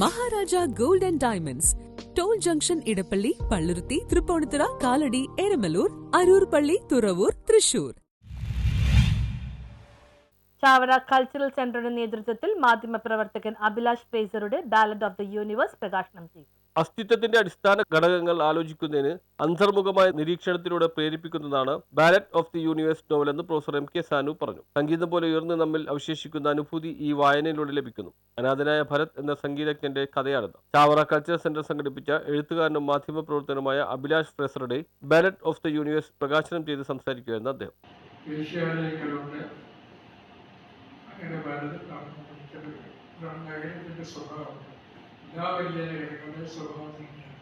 Maharaja gold and diamonds. Toll junction Edappally Palluruthy Thrippunithura Kalady Eramalloor Aroor പള്ളി Thuravoor Thrissur. Chavara cultural സെന്ററുടെ നേതൃത്വത്തിൽ മാധ്യമപ്രവർത്തകൻ അഭിലാഷ് പേസറുടെ ബാലറ്റ് ഓഫ് ദ യൂണിവേഴ്സ് പ്രകാശനം ചെയ്തു. അസ്തിത്വത്തിന്റെ അടിസ്ഥാന ഘടകങ്ങൾ ആലോചിക്കുന്നതിന് അന്തർമുഖമായ നിരീക്ഷണത്തിലൂടെ പ്രേരിപ്പിക്കുന്നതാണ് ballad of the universe novel എന്ന് പ്രൊഫസർ എം കെ സാനു പറഞ്ഞു. സംഗീതം പോലെ ഉയർന്ന് നമ്മിൽ അവശേഷിക്കുന്ന അനുഭൂതി ഈ വായനയിലൂടെ ലഭിക്കുന്നു. അനാഥനായ ഭരത് എന്ന സംഗീതജ്ഞന്റെ കഥയാണിത്. ചാവറ കൾച്ചറൽ സെന്റർ സംഘടിപ്പിച്ച എഴുത്തുകാരനും മാധ്യമപ്രവർത്തനമായ അഭിലാഷ് ഫ്രസറുടെ ബാലറ്റ് ഓഫ് ദി യൂണിവേഴ്സ് പ്രകാശനം ചെയ്ത് സംസാരിക്കുകയായിരുന്നു അദ്ദേഹം. സ്വഭാവം. എല്ലാ വലിയ നഗരങ്ങളുടെ സ്വഭാവം തന്നെയാണ്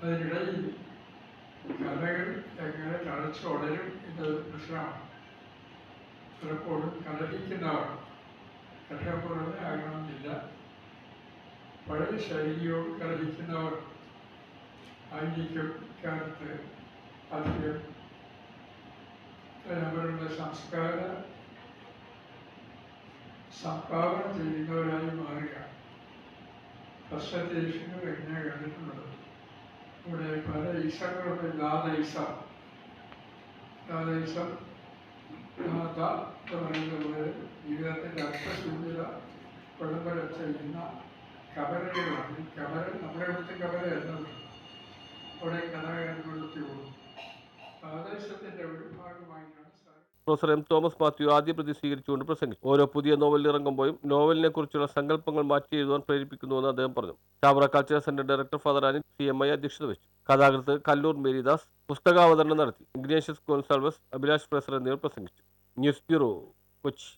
അതിനിടയിൽ കലകൾ എങ്ങനെ തഴച്ചു വളരും എന്നത് പ്രശ്നമാണ് പലപ്പോഴും കലഹിക്കുന്നവർ കലഹപ്പുറമെ ആകണമെന്നില്ല പഴയ ശൈലിയോട് കലഹിക്കുന്നവർ ആയിരിക്കും ഇക്കാലത്ത് അധികം അവരുടെ സംസ്കാര സംഭാവന ചെയ്യുന്നവരായി മാറുക പ്രസന്റേഷനുകൾ എങ്ങനെ കണ്ടിട്ടുള്ളത്. ഇവിടെ പല ഈസകളുണ്ട് ദാദൈസ ദാദൈസ ദാത പറയുന്നത് ജീവിതത്തിന്റെ അർത്ഥശൂന്യത വിളംബര ചെയ്യുന്ന കബരകളാണ് കബര നമ്മുടെ അടുത്ത് എന്നത് അവിടെ കലാകാരൻകൊടുത്തി പ്രൊഫസർ എം തോമസ് മാത്യു ആദ്യ പ്രതി സ്വീകരിച്ചുകൊണ്ട് പ്രസംഗിച്ചു. ഓരോ പുതിയ നോവൽ ഇറങ്ങുമ്പോഴും നോവലിനെ കുറിച്ചുള്ള സങ്കല്പങ്ങൾ മാറ്റി എഴുതുവാൻ പ്രേരിപ്പിക്കുന്നുവെന്ന് അദ്ദേഹം പറഞ്ഞു. Chavara culture centre director father Anil C M I അധ്യക്ഷത വെച്ചു കഥാകൃത്ത് കല്ലൂർ മേരിദാസ് പുസ്തകാവതരണം നടത്തി. ഇഗ്നേഷ്യസ് ഗോൺസാൾവസ് അഭിലാഷ് പ്രസർ എന്നിവർ പ്രസംഗിച്ചു. News bureau Kochi.